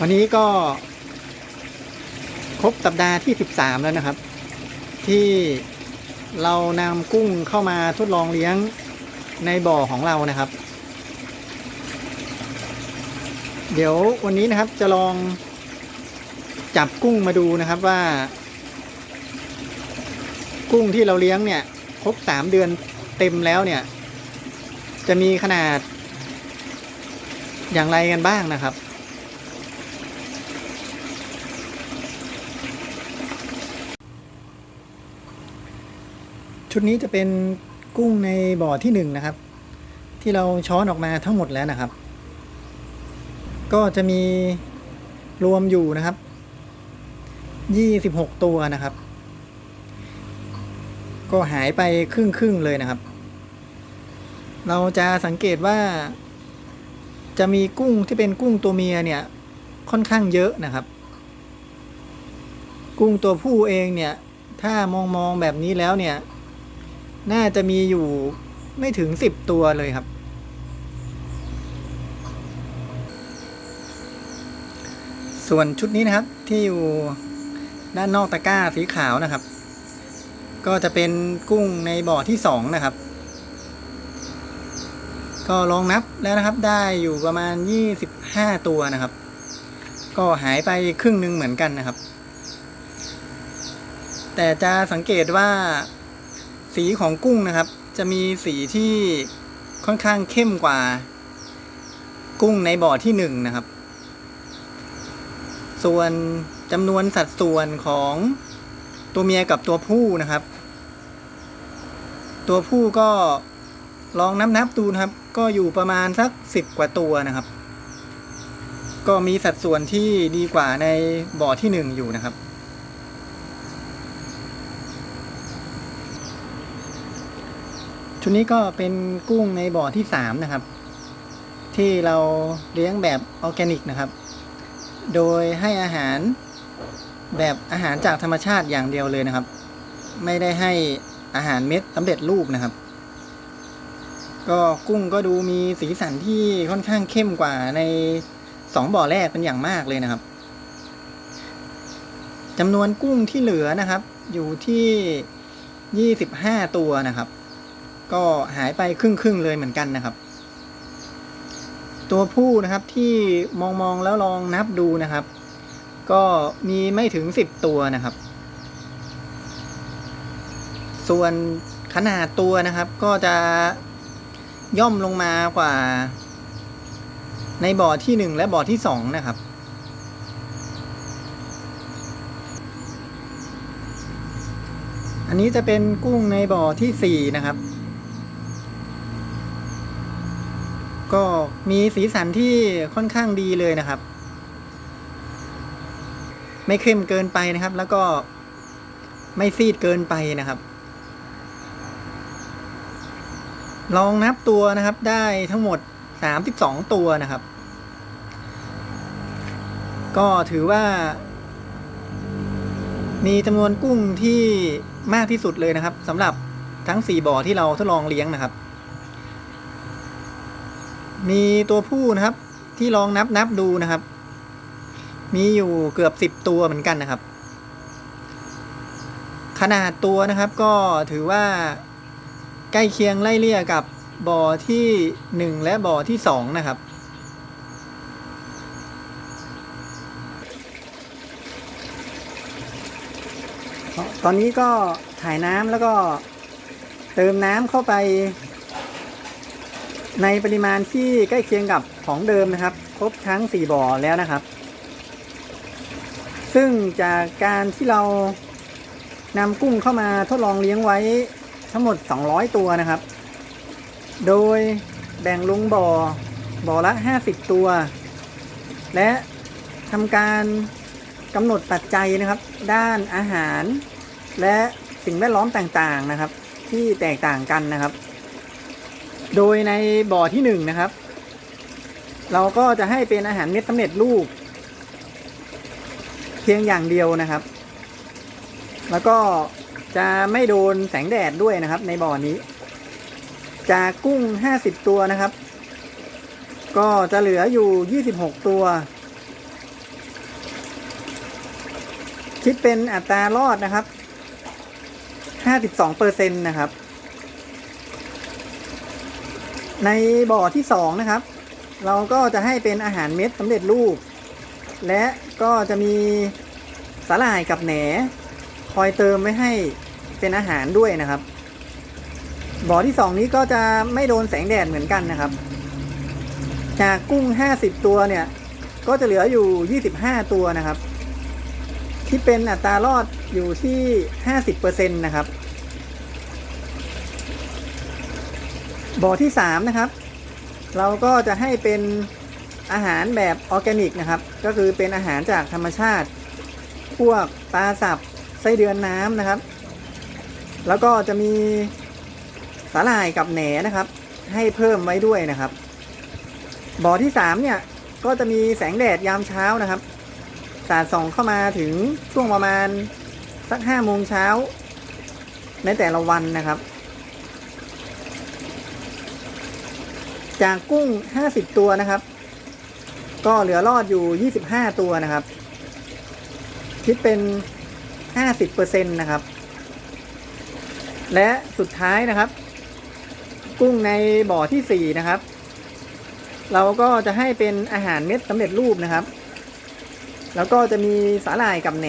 วันนี้ก็ ครบสัปดาห์ที่ 13 แล้วนะครับ ที่เรานำกุ้งเข้ามาทดลองเลี้ยงในบ่อของเรานะครับ เดี๋ยววันนี้นะครับจะลองจับกุ้งมาดูนะครับว่า กุ้งที่เราเลี้ยงเนี่ย ครบ 3 เดือนเต็มแล้วเนี่ย จะมีขนาดอย่างไรกันบ้างนะครับ ชุดนี้จะเป็นกุ้งในบ่อที่หนึ่งนะครับ ที่เราช้อนออกมาทั้งหมดแล้วนะครับ ก็จะมีรวมอยู่นะครับยี่สิบหกตัวนะครับ ก็หายไปครึ่งครึ่งๆเลยนะครับ เราจะสังเกตว่า จะมีกุ้งที่เป็นกุ้งตัวเมียเนี่ย ค่อนข้างเยอะนะครับ กุ้งตัวผู้เองเนี่ย ถ้ามองมองๆแบบนี้แล้วเนี่ย น่าจะมีอยู่ไม่ถึงสิบตัวเลยครับ ส่วนชุดนี้นะครับที่อยู่ด้านนอกตะกร้าสีขาวนะครับ ก็จะเป็นกุ้งในบ่อที่สองนะครับ ก็ลองนับแล้วนะครับได้อยู่ประมาณ25ตัวนะครับ ก็หายไปครึ่งหนึ่งเหมือนกันนะครับ แต่จะสังเกตว่า สีของกุ้งนะครับ จะมีสีที่ค่อนข้างเข้มกว่า กุ้งในบ่อที่หนึ่งนะครับ ส่วนจำนวนสัดส่วนของตัวเมียกับตัวผู้นะครับ ตัวผู้ก็ลองนับนับๆดูนะครับ ก็อยู่ประมาณสักสิบกว่าตัวนะครับ ก็มีสัดส่วนที่ดีกว่าในบ่อที่หนึ่งอยู่นะครับ ชุดนี้ก็เป็นกุ้งในบ่อที่สามนะครับ ที่เราเลี้ยงแบบออร์แกนิกนะครับ โดยให้อาหารแบบอาหารจากธรรมชาติอย่างเดียวเลยนะครับ ไม่ได้ให้อาหารเม็ดสำเร็จรูปนะครับ ก็กุ้งก็ดูมีสีสันที่ค่อนข้างเข้มกว่าในสองบ่อแรกเป็นอย่างมากเลยนะครับจำนวนกุ้งที่เหลือนะครับ อยู่ที่ยี่สิบห้าตัวนะครับ ก็หายไปครึ่งครึ่งๆเลยเหมือนกันนะครับ ตัวผู้นะครับที่มองมองแล้วลองนับดูนะครับ ก็มีไม่ถึงสิบตัวนะครับ ส่วนขนาดตัวนะครับก็จะย่อมลงมากว่า ในบ่อที่หนึ่งและบ่อที่สองนะครับอันนี้จะเป็นกุ้งในบ่อที่สี่นะครับ ก็ มีสีสันที่ค่อนข้างดีเลยนะครับ ไม่เข้มเกินไปนะครับ แล้วก็ไม่ซีดเกินไปนะครับ ลองนับตัวนะครับได้ทั้งหมด 32 ตัวนะครับ ก็ถือว่า มีจำนวนกุ้งที่มากที่สุดเลยนะครับสำหรับทั้ง 4บ่อที่เราทดลองเลี้ยงนะครับ มีตัวผู้นะครับ ที่ลองนับนับดูนะครับ มีอยู่เกือบสิบตัวเหมือนกันนะครับ ขนาดตัวนะครับก็ถือว่าใกล้เคียงไล่เลี่ยกับบ่อที่หนึ่งและบ่อที่สองนะครับตอนนี้ก็ถ่ายน้ำแล้วก็เติมน้ำเข้าไป ในปริมาณที่ใกล้เคียงกับของเดิมนะครับ ครบทั้ง 4 บ่อแล้วนะครับ ซึ่งจากการที่เรานำกุ้งเข้ามาทดลองเลี้ยงไว้ทั้งหมด 200 ตัวนะครับ โดยแบ่งลงบ่อบ่อละ 50 ตัว และทำการกำหนดปัจจัยนะครับ ด้านอาหาร และสิ่งแวดล้อมต่างๆนะครับ ที่แตกต่างกันนะครับ โดยในบ่อที่หนึ่งนะครับ เราก็จะให้เป็นอาหารเม็ดสำเร็จรูป เพียงอย่างเดียวนะครับ แล้วก็จะไม่โดนแสงแดดด้วยนะครับ ในบ่อนี้ จากกุ้ง 50 ตัวนะครับ ก็จะเหลืออยู่ 26 ตัว คิดเป็นอัตรารอดนะครับ 52เปอร์เซ็นต์นะครับ ในบ่อที่สองนะครับ เราก็จะให้เป็นอาหารเม็ดสำเร็จรูป และก็จะมีสาหร่ายกับแหน คอยเติมไว้ให้เป็นอาหารด้วยนะครับ บ่อที่สองนี้ก็จะไม่โดนแสงแดดเหมือนกันนะครับ จากกุ้ง 50 ตัวเนี่ย ก็จะเหลืออยู่ 25 ตัวนะครับ ที่เป็นอัตรารอดอยู่ที่ 50%นะครับ บ่อที่3นะครับ เราก็จะให้เป็นอาหารแบบออร์แกนิกนะครับ ก็คือเป็นอาหารจากธรรมชาติ พวกปลาสับไส้เดือนน้ำนะครับ แล้วก็จะมีสาหร่ายกับแหนนะครับ ให้เพิ่มไว้ด้วยนะครับ บ่อที่สามเนี่ยก็จะมีแสงแดดยามเช้านะครับ สาดส่องเข้ามาถึงช่วงประมาณสักห้าโมงเช้าในแต่ละวันนะครับ จากกุ้ง 50 ตัวนะครับ ก็เหลือรอดอยู่ 25 ตัวนะครับ คิดเป็น 50%นะครับ และสุดท้ายนะครับ กุ้งในบ่อที่ 4 นะครับ เราก็จะให้เป็นอาหารเม็ดสำเร็จรูปนะครับ แล้วก็จะมีสาหร่ายกับแหน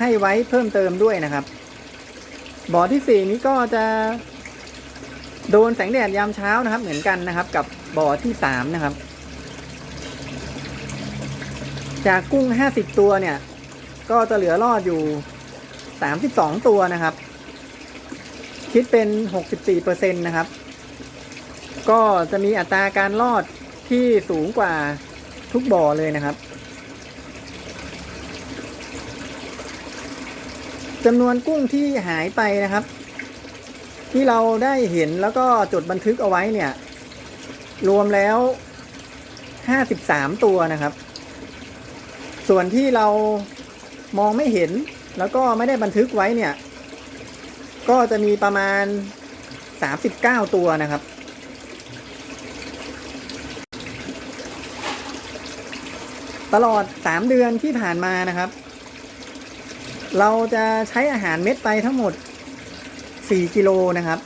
ให้ไว้เพิ่มเติมด้วยนะครับ บ่อที่ 4 นี้ก็จะ โดนแสงแดดยามเช้านะครับ เหมือนกันนะครับ กับบ่อที่3นะครับ จากกุ้ง50ตัวเนี่ย ก็จะเหลือรอดอยู่32ตัวนะครับ คิดเป็นหกสิบสี่เปอร์เซ็นะครับ ก็จะมีอัตราการรอดที่สูงกว่าทุกบ่อเลยนะครับจำนวนกุ้งที่หายไปนะครับ ที่เราได้เห็นแล้วก็จดบันทึกเอาไว้เนี่ย รวมแล้ว53ตัวนะครับ ส่วนที่เรามองไม่เห็นแล้วก็ไม่ได้บันทึกไว้เนี่ย ก็จะมีประมาณ39ตัวนะครับตลอด 3 เดือนที่ผ่านมานะครับ เราจะใช้อาหารเม็ดไปทั้งหมด 4กิโลนะครับ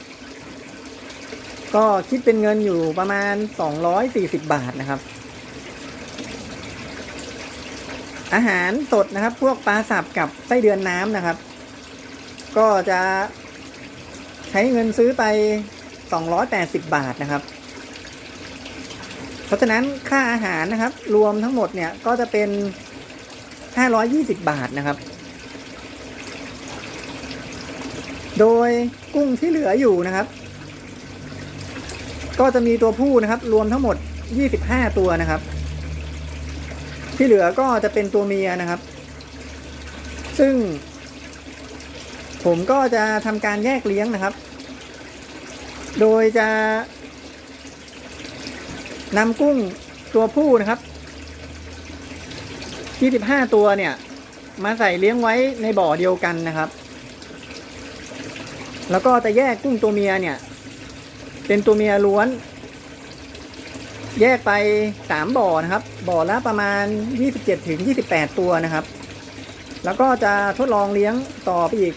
ก็คิดเป็นเงินอยู่ประมาณ 240 บาทนะครับ อาหารสดนะครับ พวกปลาสับกับไส้เดือนน้ำนะครับ ก็จะใช้เงินซื้อไป 280 บาทนะครับ เพราะฉะนั้นค่าอาหารนะครับ รวมทั้งหมดเนี่ยก็จะเป็น 520 บาทนะครับ โดยกุ้งที่เหลืออยู่นะครับ ก็จะมีตัวผู้นะครับ รวมทั้งหมด 25 ตัวนะครับ ที่เหลือก็จะเป็นตัวเมียนะครับ ซึ่ง ผมก็จะทำการแยกเลี้ยงนะครับ โดยจะนำกุ้งตัวผู้นะครับ25ตัวเนี่ย มาใส่เลี้ยงไว้ในบ่อเดียวกันนะครับ แล้วก็จะแยกกุ้งตัวเมียเนี่ย เป็นตัวเมียล้วน แยกไป3บ่อนะครับ บ่อละประมาณ27ถึง28ตัวนะครับ แล้วก็จะทดลองเลี้ยงต่อไปอีก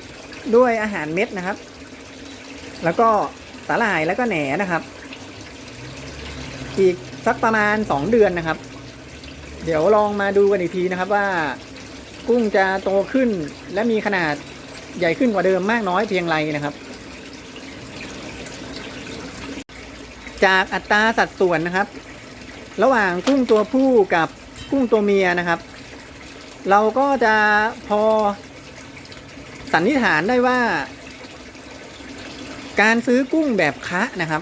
ด้วยอาหารเม็ดนะครับ แล้วก็สาหร่ายแล้วก็แหนนะครับ อีกสักประมาณ2เดือนนะครับ เดี๋ยวลองมาดูกันอีกทีนะครับว่า กุ้งจะโตขึ้นและมีขนาดใหญ่ขึ้นกว่าเดิมมากน้อยเพียงไรนะครับ จากอัตราสัดส่วนนะครับ ระหว่างกุ้งตัวผู้กับกุ้งตัวเมียนะครับ เราก็จะพอสันนิษฐานได้ว่า การซื้อกุ้งแบบคะนะครับ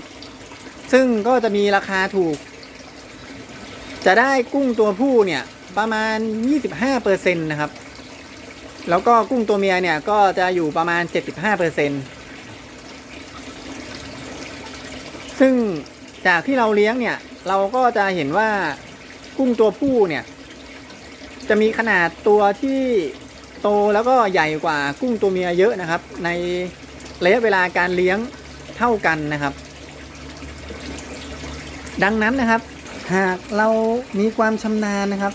ซึ่งก็จะมีราคาถูก จะได้กุ้งตัวผู้เนี่ยประมาณ 25%นะครับ แล้วก็กุ้งตัวเมียเนี่ยก็จะอยู่ประมาณ 75%ซึ่ง จากที่เราเลี้ยงเนี่ย เราก็จะเห็นว่ากุ้งตัวผู้เนี่ย จะมีขนาดตัวที่โตแล้วก็ใหญ่กว่ากุ้งตัวเมียเยอะนะครับ ในระยะเวลาการเลี้ยงเท่ากันนะครับ ดังนั้นนะครับ หากเรามีความชำนาญนะครับ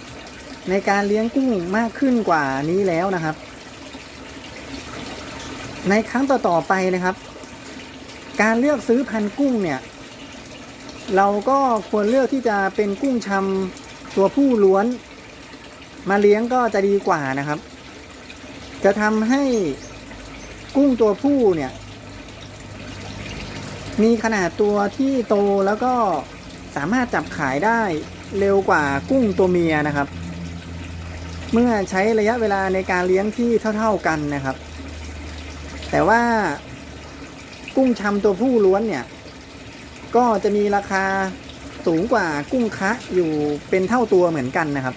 ในการเลี้ยงกุ้งมากขึ้นกว่านี้แล้วนะครับ ในครั้งต่อๆไปนะครับ การเลือกซื้อพันธุ์กุ้งเนี่ย เราก็ควรเลือกที่จะเป็นกุ้งชำตัวผู้ล้วน มาเลี้ยงก็จะดีกว่านะครับ จะทำให้กุ้งตัวผู้เนี่ย มีขนาดตัวที่โตแล้วก็สามารถจับขายได้เร็วกว่ากุ้งตัวเมียนะครับ เมื่อใช้ระยะเวลาในการเลี้ยงที่เท่า ๆกันนะครับ แต่ว่ากุ้งชำตัวผู้ล้วนเนี่ย ก็จะมีราคาสูงกว่ากุ้งคะอยู่เป็นเท่าตัวเหมือนกันนะครับ